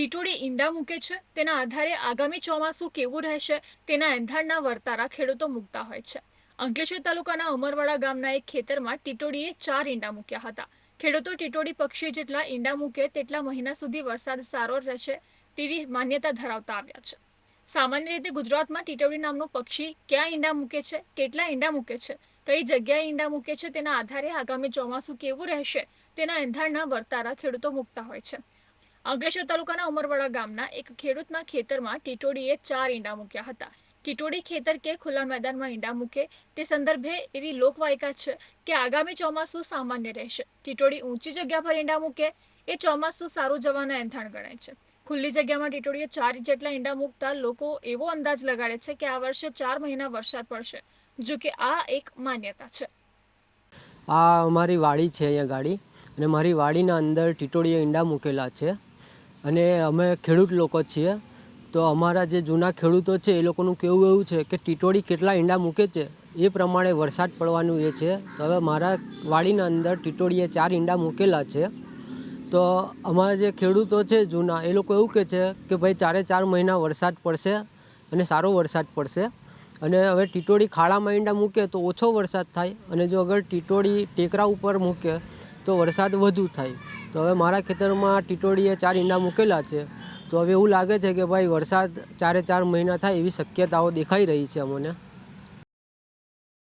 ટીટોડી ઈંડા મૂકે છે. તેના આધારે આગામી ચોમાસું કેવું રહેશે? તેના એંધાણના વર્તારા ખેડૂતો મૂકતા હોય છે. અંકલેશ્વર તાલુકાના અમરવાડા ગામના એક ખેતરમાં ટીટોડીએ ચાર ઈંડા મૂક્યા હતા. ખેડૂતો ટીટોડી પક્ષી જેટલા ઈંડા મૂકે તેટલા મહિના સુધી વરસાદ સારો રહેશે તેવી માન્યતા ધરાવતા આવ્યા છે. સામાન્ય રીતે ગુજરાતમાં ટીટોડી નામનું પક્ષી ક્યાં ઈંડા મૂકે છે? કેટલા ઈંડા મૂકે છે? કઈ જગ્યાએ ઈંડા મૂકે છે? તેના આધારે આગામી ચોમાસું કેવું રહેશે? તેના એંધાણના વર્તારા ખેડૂતો મૂકતા હોય છે. અંકલેશ્વર તાલુકાના ઉમરવાડા ગામના એક ખેડૂતના ખેતરમાં ટીટોડીએ ચાર ઈંડા મૂક્યા હતા. ટીટોડી ખેતર કે ખુલ્લા મેદાનમાં ઈંડા મૂકે તે સંદર્ભે એવી લોકવાયકા છે કે આગામી ચોમાસું સામાન્ય રહેશે. ટીટોડી ઊંચી જગ્યા પર ઈંડા મૂકે એ ચોમાસું સારું જવાના એંધાણ ગણાય છે. ખુલ્લી જગ્યામાં ટીટોડીએ ચાર જેટલા ઈંડા મૂકતા લોકો એવો અંદાજ લગાડે છે કે આ વર્ષે ચાર મહિના વરસાદ પડશે, જો કે આ એક માન્યતા છે. આ અમારી વાડી છે અહીંયા ગાડી અને મારી વાડીના અંદર ટીટોડીએ ઈંડા મૂકેલા છે. અને અમે ખેડૂત લોકો છીએ. તો અમારા જે જૂના ખેડૂતો છે, એ લોકોનું કેવું એવું છે કે ટીટોળી કેટલા ઈંડા મૂકે છે, એ પ્રમાણે વરસાદ પડવાનું એ છે. તો હવે મારા વાડીના અંદર ટીટોળીએ ચાર ઈંડા મૂકેલા છે. તો અમારા જે ખેડૂતો છે જૂના, એ લોકો એવું કહે છે કે ભાઈ ચારે ચાર મહિના વરસાદ પડશે અને સારો વરસાદ પડશે. અને હવે ટીટોળી ખાડામાં ઈંડા મૂકે તો ઓછો વરસાદ થાય. અને જો અગર ટીટોળી ટેકરા ઉપર મૂકે તો વરસાદ વધુ થાય. તો હવે મારા ખેતરમાં ટીટોડીએ ચાર ઈંડા મૂકેલા છે. તો હવે એવું લાગે છે કે ભાઈ વરસાદ ચારે ચાર મહિના થાય એવી શક્યતાઓ દેખાઈ રહી છે અમને.